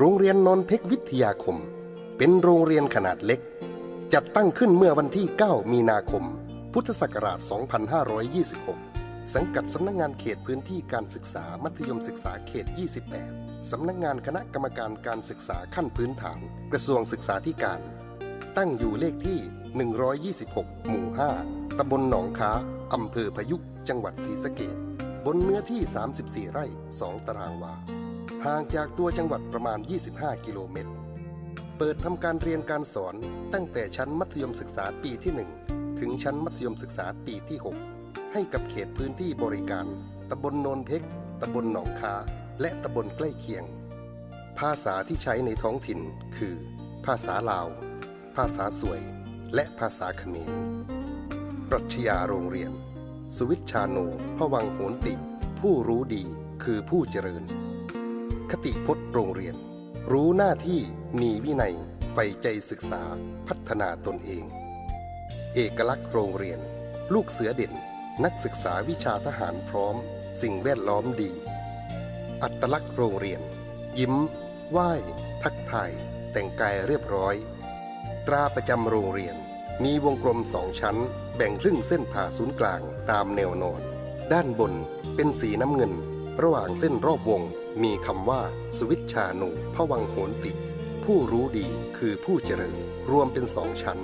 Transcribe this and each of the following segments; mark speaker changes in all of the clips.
Speaker 1: โรงเรียนนนเพ็กวิทยาคม เป็นโรงเรียนขนาดเล็ก จัดตั้งขึ้นเมื่อวันที่ 9 มีนาคม พุทธศักราช 2526 สังกัดสำนักงานเขตพื้นที่การศึกษามัธยมศึกษาเขต 28 สำนักงานคณะกรรมการการศึกษาขั้นพื้นฐาน กระทรวงศึกษาธิการ ตั้งอยู่เลขที่ 126 หมู่ 5 ตำบลหนองค้าอำเภอพยุกจังหวัดศรีสะเกษบนเนื้อที่ 34 ไร่ 2 ตารางวา ห่างจากตัวจังหวัดประมาณ 25 กิโลเมตร เปิดทำการเรียนการสอนตั้งแต่ชั้นมัธยมศึกษาปีที่ 1 ถึงชั้นมัธยมศึกษาปีที่ 6 ให้กับเขตพื้นที่บริการ ตำบลโนนเพ็กตำบลหนองค้าและตำบลใกล้เคียง ภาษาที่ใช้ในท้องถิ่นคือ ภาษาลาว ภาษาสวย และภาษาเขมร ปรัชญาโรงเรียน สวิตชาโนพวังโหนติ ผู้รู้ดีคือผู้เจริญ คติพจน์โรงเรียน รู้หน้าที่มีวินัยใฝ่ใจศึกษาพัฒนาตนเอง เอกลักษณ์โรงเรียน ลูกเสือเด่น นักศึกษาวิชาทหารพร้อม สิ่งแวดล้อมดี อัตลักษณ์โรงเรียน ยิ้ม ไหว้ ทักทาย แต่งกายเรียบร้อย ตราประจำโรงเรียน มีวงกลมสองชั้น แบ่งครึ่งเส้นผ่าศูนย์กลางตามแนวนอน ด้านบนเป็นสีน้ำเงิน ระหว่างเส้นรอบวงมีคำว่า สวิตชาโนพวังโหนติ ผู้รู้ดีคือผู้เจริญ รวมเป็นสองชั้น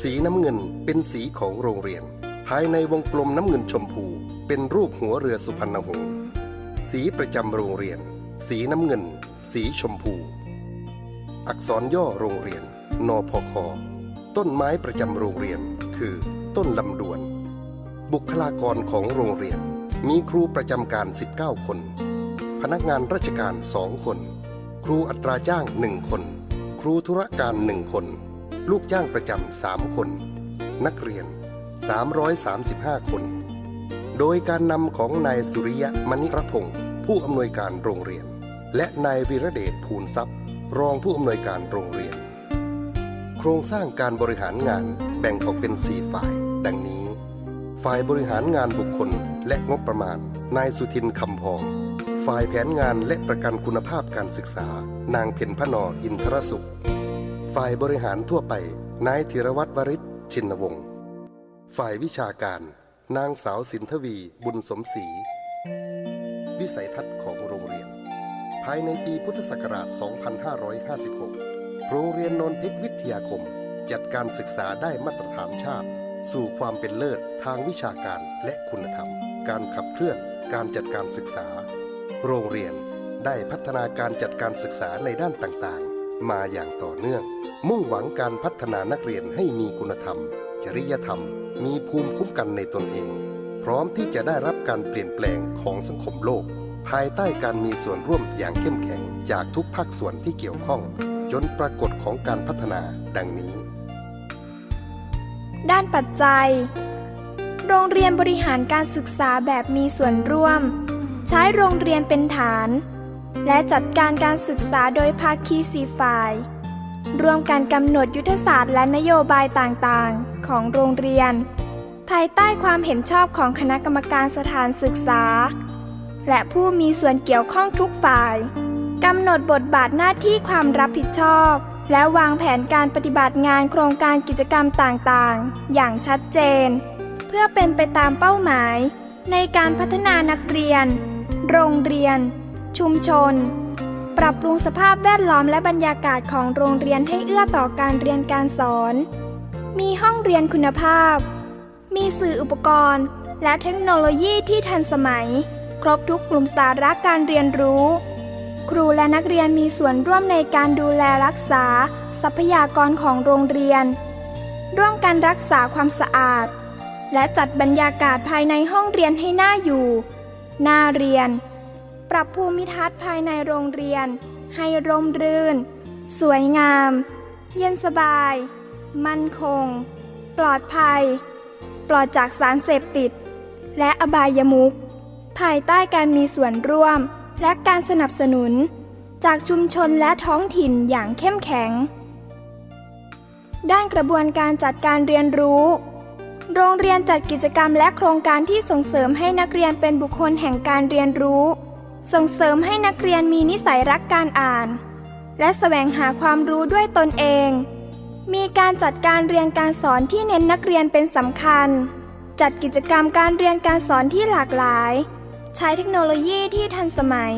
Speaker 1: สีน้ำเงินเป็นสีของโรงเรียน ภายในวงกลมน้ำเงินชมพู เป็นรูปหัวเรือสุพรรณหงษ์สีประจำโรงเรียน สีน้ำเงิน สีชมพู อักษรย่อโรงเรียน นพค ต้นไม้ประจำโรงเรียน คือ ต้นลำดวน บุคลากรของโรงเรียน มีครูประจำการ 19 คน พนักงานราชการ 2 คน ครูอัตราจ้าง 1 คน ครูธุรการ 1 คน ลูกจ้างประจำ 3 คน นักเรียน 335 คน โดยการนำของนายสุริยะมณิรพงศ์ผู้อำนวยการโรงเรียน และนายวีระเดชภูลทรัพย์ รองผู้อำนวยการโรงเรียน โครงสร้างการบริหารงานแบ่งออกเป็น 4 ฝ่าย ดังนี้ ฝ่ายบริหารงานบุคคล และงบประมาณ นายสุทินคำพอง ฝ่ายแผนงานและประกันคุณภาพการศึกษา นางเพ็ญพนออินทรสุข ฝ่ายบริหารทั่วไป นายธีรวัตรวริศชินวงศ์ ฝ่ายวิชาการ นางสาวสินทวีบุญสมศรี วิสัยทัศน์ของโรงเรียน ภายในปีพุทธศักราช 2556 โรงเรียนนนเพ็กวิทยาคม จัดการศึกษาได้มาตรฐานชาติ สู่ความเป็นเลิศทางวิชาการและคุณธรรม การขับเคลื่อนการจัดการศึกษา โรงเรียนได้พัฒนาการจัดการศึกษาในด้านต่างๆ มาอย่างต่อเนื่อง มุ่งหวังการพัฒนานักเรียนให้มีคุณธรรม จริยธรรม มีภูมิคุ้มกันในตนเอง พร้อมที่จะได้รับการเปลี่ยนแปลงของสังคมโลก ภายใต้การมีส่วนร่วมอย่างเข้มแข็งจากทุกภาคส่วนที่เกี่ยวข้อง จนปรากฏของการพัฒนาดังนี้
Speaker 2: ด้านปัจจัย โรงเรียนบริหารการศึกษาแบบมีส่วนร่วม ใช้โรงเรียนเป็นฐาน และจัดการการศึกษาโดยภาคีสีฝ่ายร่วมการกำหนดยุทธศาสตร์และนโยบายต่างๆ ของโรงเรียน ภายใต้ความเห็นชอบของคณะกรรมการสถานศึกษา และผู้มีส่วนเกี่ยวข้องทุกฝ่ายกำหนดบทบาทหน้าที่ความรับผิดชอบ และวางแผนการปฏิบัติงานโครงการกิจกรรมต่างๆ อย่างชัดเจน เพื่อเป็นไปตามเป้าหมาย ในการพัฒนานักเรียน โรงเรียน ชุมชน ปรับปรุงสภาพแวดล้อมและบรรยากาศของโรงเรียนให้เอื้อต่อการเรียนการสอน มีห้องเรียนคุณภาพ มีสื่ออุปกรณ์ และเทคโนโลยีที่ทันสมัย ครบทุกกลุ่มสาระการเรียนรู้ ครูและนักเรียนมีส่วนร่วมในการดูแลรักษา ทรัพยากรของโรงเรียน ร่วมกันรักษาความสะอาด และจัดบรรยากาศภายในห้องเรียนให้น่าอยู่ น่าเรียน ปรับภูมิทัศน์ภายในโรงเรียน ให้ร่มรื่น สวยงาม เย็นสบาย มั่นคง ปลอดภัย ปลอดจากสารเสพติด และอบายมุขภายใต้การมีส่วนร่วม และการสนับสนุน จากชุมชนและท้องถิ่นอย่างเข้มแข็ง ด้านกระบวนการจัดการเรียนรู้ โรงเรียนจัดกิจกรรมและโครงการที่ส่งเสริมให้นักเรียนเป็นบุคคลแห่งการเรียนรู้ ส่งเสริมให้นักเรียนมีนิสัยรักการอ่าน และแสวงหาความรู้ด้วยตนเอง มีการจัดการเรียนการสอนที่เน้นนักเรียนเป็นสำคัญ จัดกิจกรรมการเรียนการสอนที่หลากหลาย ใช้เทคโนโลยีที่ทันสมัย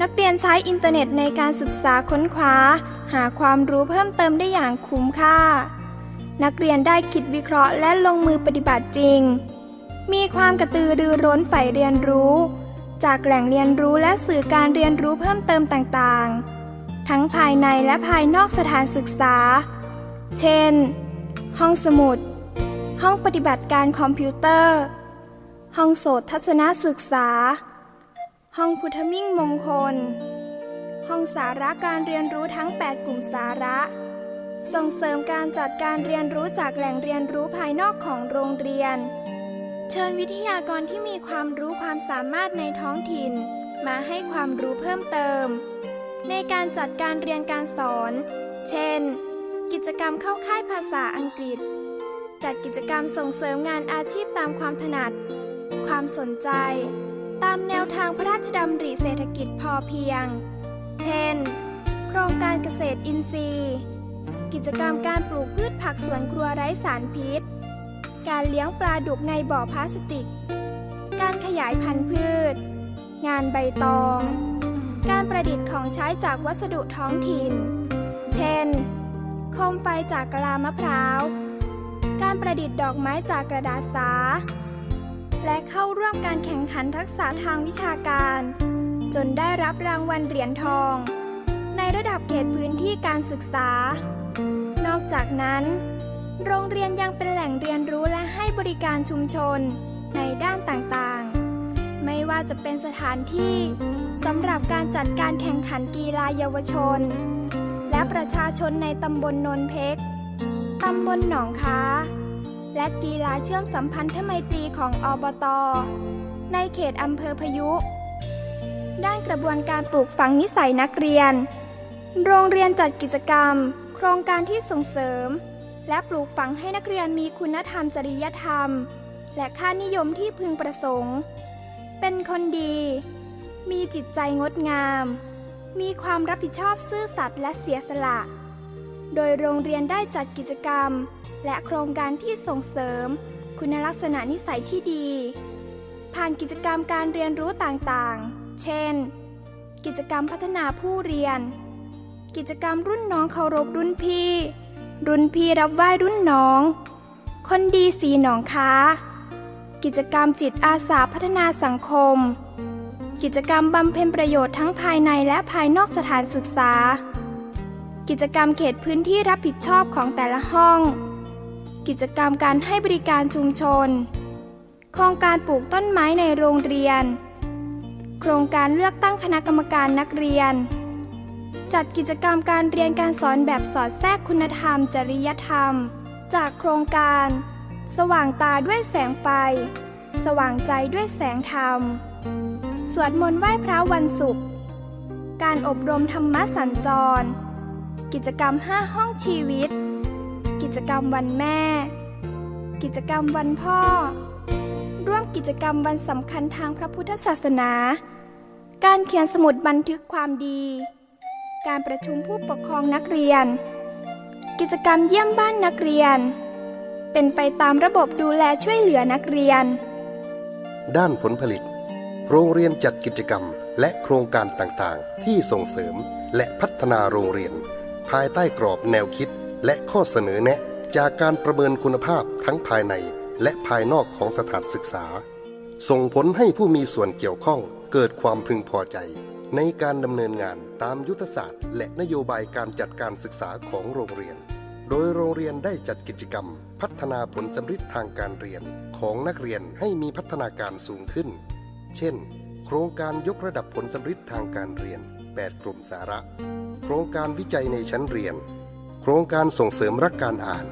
Speaker 2: นักเรียนใช้อินเทอร์เน็ตในการศึกษาค้นคว้า หาความรู้เพิ่มเติมได้อย่างคุ้มค่า นักเรียนได้คิดวิเคราะห์และลงมือปฏิบัติจริง มีความกระตือรือร้นใฝ่เรียนรู้ จากแหล่งเรียนรู้และสื่อการเรียนรู้เพิ่มเติมต่างๆ ทั้งภายในและภายนอกสถานศึกษา เช่น ห้องสมุด ห้องปฏิบัติการคอมพิวเตอร์ ห้องโสตทัศนศึกษา ห้องพุทธมิ่งมงคล ห้องสาระการเรียนรู้ทั้ง 8 กลุ่มสาระ ส่งเสริมการจัดการเรียนรู้จากแหล่งเรียนรู้ภายนอกของโรงเรียน เชิญวิทยากรที่มีความรู้ความสามารถในท้องถิ่น มาให้ความรู้เพิ่มเติม ในการจัดการเรียนการสอน เช่น กิจกรรมเข้าค่ายภาษาอังกฤษ จัดกิจกรรมส่งเสริมงานอาชีพตามความถนัด ความสนใจ ตามแนวทางพระราชดำริเศรษฐกิจพอเพียง เช่น โครงการเกษตรอินทรีย์ กิจกรรมการปลูกพืชผักสวนครัวไร้สารพิษ การเลี้ยงปลาดุกในบ่อพลาสติก การขยายพันธุ์พืช งานใบตอง การประดิษฐ์ของใช้จากวัสดุท้องถิ่น เช่น โคมไฟจากกะลามะพร้าว การประดิษฐ์ดอกไม้จากกระดาษสา และเข้าร่วมการแข่งขันทักษะทางวิชาการ จนได้รับรางวัลเหรียญทอง ในระดับเขตพื้นที่การศึกษา นอกจากนั้น โรงเรียนยังเป็นแหล่งเรียนรู้และให้บริการชุมชนในด้านต่างๆ ไม่ว่าจะเป็นสถานที่สำหรับการจัดการแข่งขันกีฬาเยาวชน และประชาชนในตำบลนนเพกตำบลหนองค้า และกีฬาเชื่อมสัมพันธไมตรีของอบต ในเขตอำเภอพยุ ด้านกระบวนการปลูกฝังนิสัยนักเรียน โรงเรียนจัดกิจกรรม โครงการที่ส่งเสริม และปลูกฝังให้นักเรียนมีคุณธรรมจริยธรรม และค่านิยมที่พึงประสงค์ เป็นคนดี มีจิตใจงดงาม มีความรับผิดชอบซื่อสัตย์และเสียสละ โดยโรงเรียนได้จัดกิจกรรม และโครงการที่ส่งเสริม คุณลักษณะนิสัยที่ดี ผ่านกิจกรรมการเรียนรู้ต่างๆ เช่น กิจกรรมพัฒนาผู้เรียน กิจกรรมรุ่นน้องเคารพรุ่นพี่ รุ่นพี่รับไหว้รุ่นน้อง คนดีสีหนองค้า กิจกรรมจิตอาสาพัฒนาสังคม กิจกรรมบำเพ็ญประโยชน์ทั้งภายในและภายนอกสถานศึกษา กิจกรรมเขตพื้นที่รับผิดชอบของแต่ละห้อง กิจกรรมการให้บริการชุมชน โครงการปลูกต้นไม้ในโรงเรียน โครงการเลือกตั้งคณะกรรมการนักเรียน จัดกิจกรรมการเรียนการสอนแบบสอดแทรกคุณธรรม จริยธรรม จากโครงการ สว่างตาด้วยแสงไฟ สว่างใจด้วยแสงธรรม สวดมนต์ไหว้พระวันศุกร์การอบรมธรรมะสัญจร กิจกรรม 5 ห้องชีวิต กิจกรรมวันแม่ กิจกรรมวันพ่อ ร่วมกิจกรรมวันสำคัญทางพระพุทธศาสนา การเขียนสมุดบันทึกความดี การประชุมผู้ปกครองนักเรียน กิจกรรมเยี่ยมบ้านนักเรียน เป็นไปตามระบบดูแลช่วยเหลือนักเรียน
Speaker 1: ด้านผลผลิต โรงเรียนจัดกิจกรรมและโครงการต่างๆ ที่ส่งเสริมและพัฒนาโรงเรียน ภายใต้กรอบแนวคิด และข้อเสนอแนะ จากการประเมินคุณภาพทั้งภายใน และภายนอกของสถานศึกษา ส่งผลให้ผู้มีส่วนเกี่ยวข้องเกิดความพึงพอใจ ในการดำเนินงานตามยุทธศาสตร์ และนโยบายการจัดการศึกษาของโรงเรียน โดยโรงเรียนได้จัดกิจกรรม พัฒนาผลสำฤทธิ์ทางการเรียนของนักเรียนให้มีพัฒนาการสูงขึ้น เช่น โครงการยกระดับผลสำฤทธิ์ทางการเรียน 8 กลุ่มสาระ โครงการวิจัยในชั้นเรียน โครงการส่งเสริมรักการอ่าน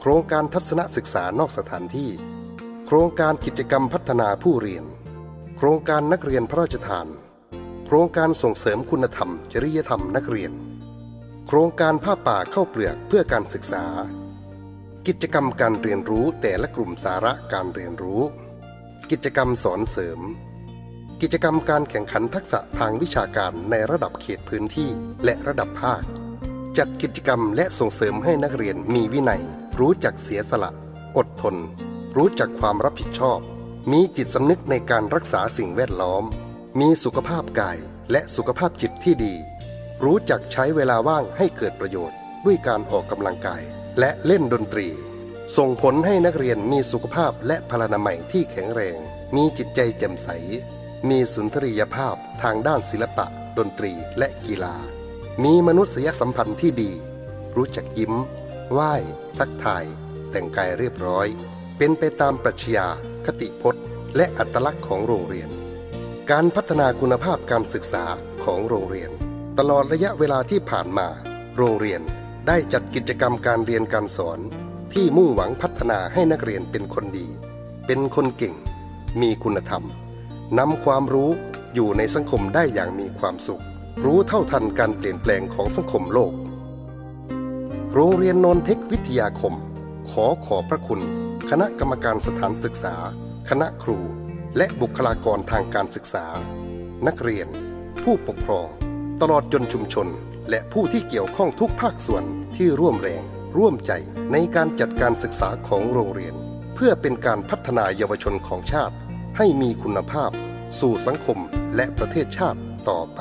Speaker 1: โครงการทัศนศึกษานอกสถานที่ โครงการกิจกรรมพัฒนาผู้เรียน โครงการนักเรียนพระราชทาน โครงการส่งเสริมคุณธรรม จริยธรรมนักเรียน โครงการผ้าป่าเข้าเปลือกเพื่อการศึกษา กิจกรรมการเรียนรู้แต่ละกลุ่มสาระการเรียนรู้ กิจกรรมสอนเสริม กิจกรรมการแข่งขันทักษะทางวิชาการในระดับเขตพื้นที่และระดับภาค จัดกิจกรรมและส่งเสริมให้นักเรียนมีวินัย รู้จักเสียสละ อดทน รู้จักความรับผิดชอบ มีจิตสำนึกในการรักษาสิ่งแวดล้อม มีสุขภาพกายและสุขภาพจิตที่ดี รู้จักใช้เวลาว่างให้เกิดประโยชน์ ด้วยการออกกำลังกาย และเล่นดนตรี ส่งผลให้นักเรียนมีสุขภาพและพลานามัยที่แข็งแรง มีจิตใจแจ่มใส มีสุนทรียภาพทางด้านศิลปะ ดนตรีและกีฬา มีมนุษยสัมพันธ์ที่ดี รู้จักยิ้ม ไหว้ ทักทาย แต่งกายเรียบร้อย เป็นไปตามปรัชญาคติพจน์ และอัตลักษณ์ของโรงเรียน การพัฒนาคุณภาพการศึกษาของโรงเรียน ตลอดระยะเวลาที่ผ่านมา โรงเรียนได้จัดกิจกรรมการเรียนการสอน ที่มุ่งหวังพัฒนาให้นักเรียนเป็นคนดี เป็นคนเก่ง มีคุณธรรม นำความรู้อยู่ในสังคมได้อย่างมีความสุข รู้เท่าทันการเปลี่ยนแปลงของสังคมโลก โรงเรียนนนเทควิทยาคม ขอขอบพระคุณ คณะกรรมการสถานศึกษา คณะครู และบุคลากรทางการศึกษา นักเรียน ผู้ปกครอง ตลอดจนชุมชน และผู้ที่เกี่ยวข้องทุกภาคส่วนที่ร่วมแรง ร่วมใจในการจัดการศึกษาของโรงเรียน เพื่อเป็นการพัฒนายาวชนของชาติ ให้มีคุณภาพสู่สังคมและประเทศชาติต่อไป